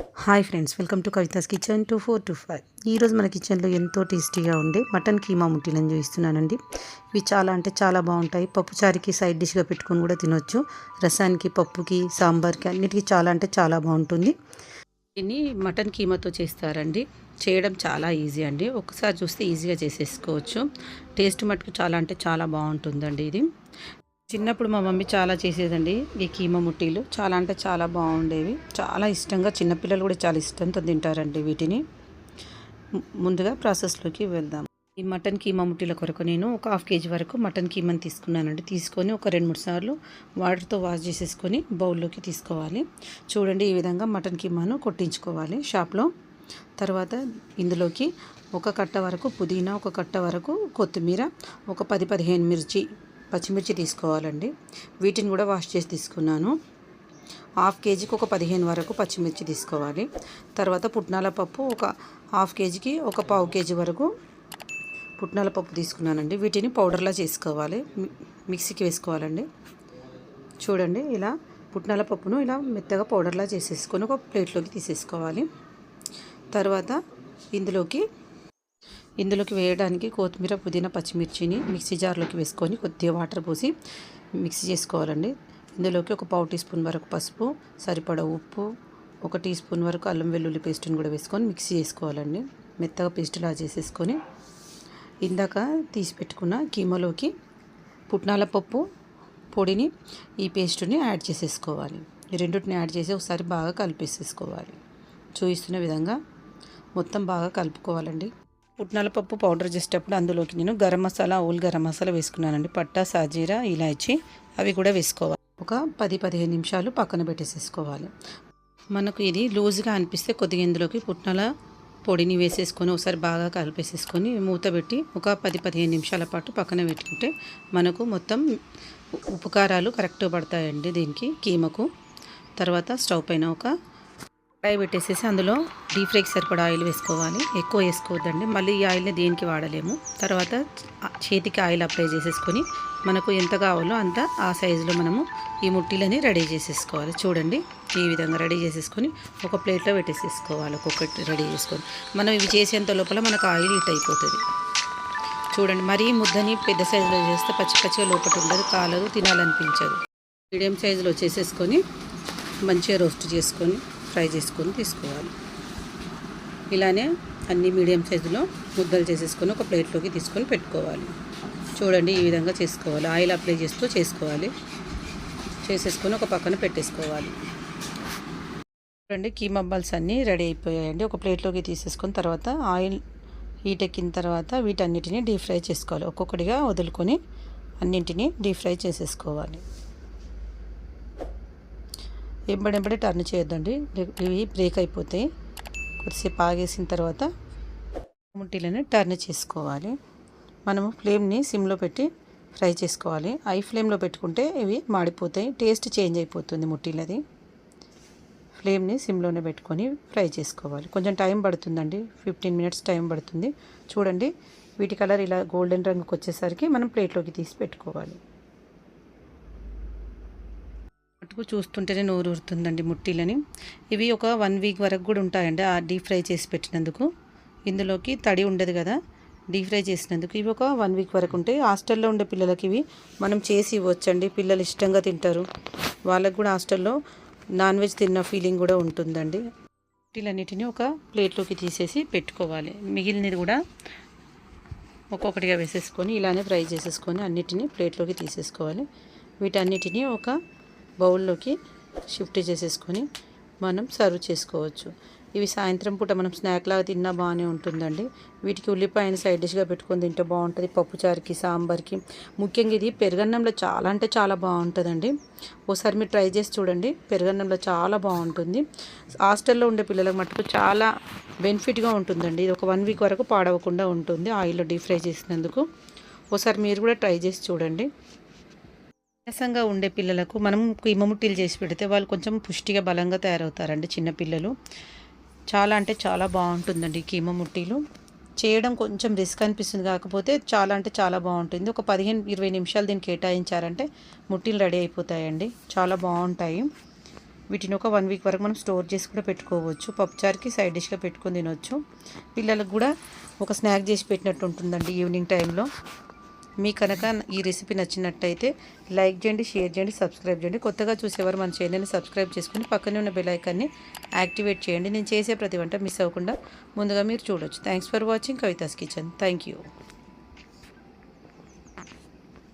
Hi friends welcome to Kavitha's kitchen two four two five. ఈరోజు మన కిచెన్లో ఎంతో టేస్టీగా ఉండే మటన్ కీమా ముట్టిలను చూపిస్తున్నానండి. ఇవి చాలా అంటే చాలా బాగుంటాయి. పప్పుచారికి సైడ్ డిష్గా పెట్టుకొని కూడా తినొచ్చు. రసానికి పప్పుకి సాంబార్కి అన్నిటికీ చాలా అంటే చాలా బాగుంటుంది. దీన్ని మటన్ కీమాతో చేస్తారండి. చేయడం చాలా ఈజీ అండి. ఒకసారి చూస్తే ఈజీగా చేసేసుకోవచ్చు. టేస్ట్ మటుకు చాలా అంటే చాలా బాగుంటుందండి ఇది. చిన్నప్పుడు మా మమ్మీ చాలా చేసేదండి. ఈ కీమా ముట్టీలు చాలా అంటే చాలా బాగుండేవి. చాలా ఇష్టంగా చిన్నపిల్లలు కూడా చాలా ఇష్టంతో తింటారండి వీటిని. ముందుగా ప్రాసెస్లోకి వెళ్దాం. ఈ మటన్ కీమా ముట్టీల కొరకు నేను ఒక హాఫ్ కేజీ వరకు మటన్ కీమాని తీసుకున్నానండి. తీసుకొని ఒక రెండు మూడు సార్లు వాటర్తో వాష్ చేసేసుకొని బౌల్లోకి తీసుకోవాలి. చూడండి ఈ విధంగా మటన్ కీమాను కొట్టించుకోవాలి షాప్లో. తర్వాత ఇందులోకి ఒక కట్ట వరకు పుదీనా ఒక కట్ట వరకు కొత్తిమీర ఒక పది పదిహేను మిర్చి పచ్చిమిర్చి తీసుకోవాలండి. వీటిని కూడా వాష్ చేసి తీసుకున్నాను. హాఫ్ కేజీకి ఒక పదిహేను వరకు పచ్చిమిర్చి తీసుకోవాలి. తర్వాత పుట్నాల పప్పు ఒక హాఫ్ కేజీకి ఒక పావు కేజీ వరకు పుట్నాల పప్పు తీసుకున్నానండి. వీటిని పౌడర్లా చేసుకోవాలి. మిక్సీకి వేసుకోవాలండి. చూడండి ఇలా పుట్నాల పప్పును ఇలా మెత్తగా పౌడర్లా చేసేసుకొని ఒక ప్లేట్లోకి తీసేసుకోవాలి. తర్వాత ఇందులోకి ఇందులోకి వేయడానికి కొత్తిమీర పుదీనా పచ్చిమిర్చిని మిక్సీ జార్లోకి వేసుకొని కొద్దిగా వాటర్ పోసి మిక్సీ చేసుకోవాలండి. ఇందులోకి ఒక పావు టీ స్పూన్ వరకు పసుపు సరిపడా ఉప్పు ఒక టీ స్పూన్ వరకు అల్లం వెల్లుల్లి పేస్ట్ని కూడా వేసుకొని మిక్సీ చేసుకోవాలండి. మెత్తగా పేస్ట్లా చేసేసుకొని ఇందాక తీసి పెట్టుకున్న కీమలోకి పుట్నాల పప్పు పొడిని ఈ పేస్ట్ని యాడ్ చేసేసుకోవాలి. ఈ రెండింటిని యాడ్ చేసి ఒకసారి బాగా కలిపేసేసుకోవాలి. చూపిస్తున్న విధంగా మొత్తం బాగా కలుపుకోవాలండి. పుట్నాల పప్పు పౌడర్ చేసేటప్పుడు అందులోకి నేను గరం మసాలా ఓల్ గరం మసాలా వేసుకున్నానండి. పట్టా సాజీరా ఇలాచి అవి కూడా వేసుకోవాలి. ఒక పది పదిహేను నిమిషాలు పక్కన పెట్టేసేసుకోవాలి. మనకు ఇది లూజ్గా అనిపిస్తే కొద్దిగా ఇందులోకి పుట్నాల పొడిని వేసేసుకొని ఒకసారి బాగా కలిపేసేసుకొని మూత పెట్టి ఒక పది పదిహేను నిమిషాల పాటు పక్కన పెట్టుకుంటే మనకు మొత్తం ఉపకారాలు కరెక్ట్ కరెక్ట్గా పడతాయండి దీనికి కీమకు. తర్వాత స్టవ్ పైన ఒక కడాయి పెట్టేసేసి అందులో డీప్ ఫ్రైకి సరిపడా ఆయిల్ వేసుకోవాలి. ఎక్కువ వేసుకోవద్దండి. మళ్ళీ ఈ ఆయిల్ని దేనికి వాడలేము. తర్వాత చేతికి ఆయిల్ అప్లై చేసేసుకొని మనకు ఎంత కావాలో అంత ఆ సైజులో మనము ఈ ముట్టీలని రెడీ చేసేసుకోవాలి. చూడండి ఈ విధంగా రెడీ చేసేసుకొని ఒక ప్లేట్లో పెట్టేసేసుకోవాలి. ఒక్కొక్కటి రెడీ చేసుకొని మనం ఇవి చేసేంత లోపల మనకు ఆయిల్ హీట్ అయిపోతుంది. చూడండి మరీ ముద్దని పెద్ద సైజులో చేస్తే పచ్చి పచ్చిగా లోపల ఉండదు కాలదు తినాలనిపించదు. మీడియం సైజులో చేసేసుకొని మంచిగా రోస్ట్ చేసుకొని ఫ్రై చేసుకొని తీసుకోవాలి. ఇలానే అన్ని మీడియం సైజులో ముద్దలు చేసేసుకొని ఒక ప్లేట్లోకి తీసుకొని పెట్టుకోవాలి. చూడండి ఈ విధంగా చేసుకోవాలి. ఆయిల్ అప్లై చేస్తూ చేసుకోవాలి. చేసేసుకొని ఒక పక్కన పెట్టేసుకోవాలి. చూడండి కీమా బాల్స్ అన్నీ రెడీ అయిపోయాయండి. ఒక ప్లేట్లోకి తీసేసుకొని తర్వాత ఆయిల్ హీట్ ఎక్కిన తర్వాత వీటన్నిటిని డీప్ ఫ్రై చేసుకోవాలి. ఒక్కొక్కటిగా వదులుకొని అన్నింటినీ డీప్ ఫ్రై చేసేసుకోవాలి. ఎంబడెంబడి టర్న్ చేయొద్దండి. ఇవి బ్రేక్ అయిపోతాయి కొద్దిసేపు ఆగేసిన తర్వాత ముట్టీలని టర్న్ చేసుకోవాలి. మనము ఫ్లేమ్ని సిమ్లో పెట్టి ఫ్రై చేసుకోవాలి. హై ఫ్లేమ్లో పెట్టుకుంటే ఇవి మాడిపోతాయి. టేస్ట్ చేంజ్ అయిపోతుంది ముట్టీలది ఫ్లేమ్ని సిమ్లోనే పెట్టుకొని ఫ్రై చేసుకోవాలి. కొంచెం టైం పడుతుందండి. ఫిఫ్టీన్ మినిట్స్ టైం పడుతుంది. చూడండి వీటి కలర్ ఇలా గోల్డెన్ రంగుకి వచ్చేసరికి మనం ప్లేట్లోకి తీసి పెట్టుకోవాలి. మటుకు చూస్తుంటేనే నోరు ఊరుతుందండి ముట్టిలని. ఇవి ఒక వన్ వీక్ వరకు కూడా ఉంటాయండి ఆ డీప్ ఫ్రై చేసి పెట్టినందుకు. ఇందులోకి తడి ఉండదు కదా డీప్ ఫ్రై చేసినందుకు. ఇవి ఒక వన్ వీక్ వరకు ఉంటాయి. హాస్టల్లో ఉండే పిల్లలకి ఇవి మనం చేసి ఇవ్వచ్చండి. పిల్లలు ఇష్టంగా తింటారు. వాళ్ళకు కూడా హాస్టల్లో నాన్ వెజ్ తిన్న ఫీలింగ్ కూడా ఉంటుందండి. ముట్టీలన్నిటిని ఒక ప్లేట్లోకి తీసేసి పెట్టుకోవాలి. మిగిలినది కూడా ఒక్కొక్కటిగా వేసేసుకొని ఇలానే ఫ్రై చేసేసుకొని అన్నిటిని ప్లేట్లోకి తీసేసుకోవాలి. వీటన్నిటిని ఒక బౌల్లోకి షిఫ్ట్ చేసేసుకొని మనం సర్వ్ చేసుకోవచ్చు. ఇవి సాయంత్రం పూట మనం స్నాక్ లాగా తిన్నా బాగానే ఉంటుందండి. వీటికి ఉల్లిపాయని సైడ్ డిష్గా పెట్టుకొని తింటే బాగుంటుంది. పప్పుచారుకి సాంబార్కి. ముఖ్యంగా ఇది పెరుగన్నంలో చాలా అంటే చాలా బాగుంటుందండి. ఒకసారి మీరు ట్రై చేసి చూడండి. పెరుగన్నంలో చాలా బాగుంటుంది. హాస్టల్లో ఉండే పిల్లలకు మటుకు చాలా బెనిఫిట్గా ఉంటుందండి. ఇది ఒక వన్ వీక్ వరకు పాడవకుండా ఉంటుంది. ఆయిల్లో డీప్ ఫ్రై చేసినందుకు. ఒకసారి మీరు కూడా ట్రై చేసి చూడండి. నీరసంగా ఉండే పిల్లలకు మనం కీమ చేసి పెడితే వాళ్ళు కొంచెం పుష్టిగా బలంగా తయారవుతారండి చిన్నపిల్లలు చాలా అంటే చాలా బాగుంటుందండి ఈ చేయడం కొంచెం రిస్క్ అనిపిస్తుంది. కాకపోతే చాలా అంటే చాలా బాగుంటుంది. ఒక పదిహేను ఇరవై నిమిషాలు దీన్ని కేటాయించారంటే ముట్టిలు రెడీ అయిపోతాయండి. చాలా బాగుంటాయి. వీటిని ఒక వన్ వీక్ వరకు మనం స్టోర్ చేసి కూడా పెట్టుకోవచ్చు. పప్పుచారుకి సైడ్ డిష్గా పెట్టుకొని తినవచ్చు పిల్లలకు కూడా ఒక స్నాక్ చేసి పెట్టినట్టు ఉంటుందండి ఈవినింగ్ టైంలో. మీ కనుక ఈ రెసిపీ నచ్చినట్టయితే లైక్ చేయండి షేర్ చేయండి సబ్స్క్రైబ్ చేయండి. కొత్తగా చూసేవారు మన ఛానల్ని సబ్స్క్రైబ్ చేసుకుని పక్కనే ఉన్న బెలైకాన్ని యాక్టివేట్ చేయండి. నేను చేసే ప్రతి వంట మిస్ అవ్వకుండా ముందుగా మీరు చూడొచ్చు. Thanks for watching Kavitha's kitchen thank you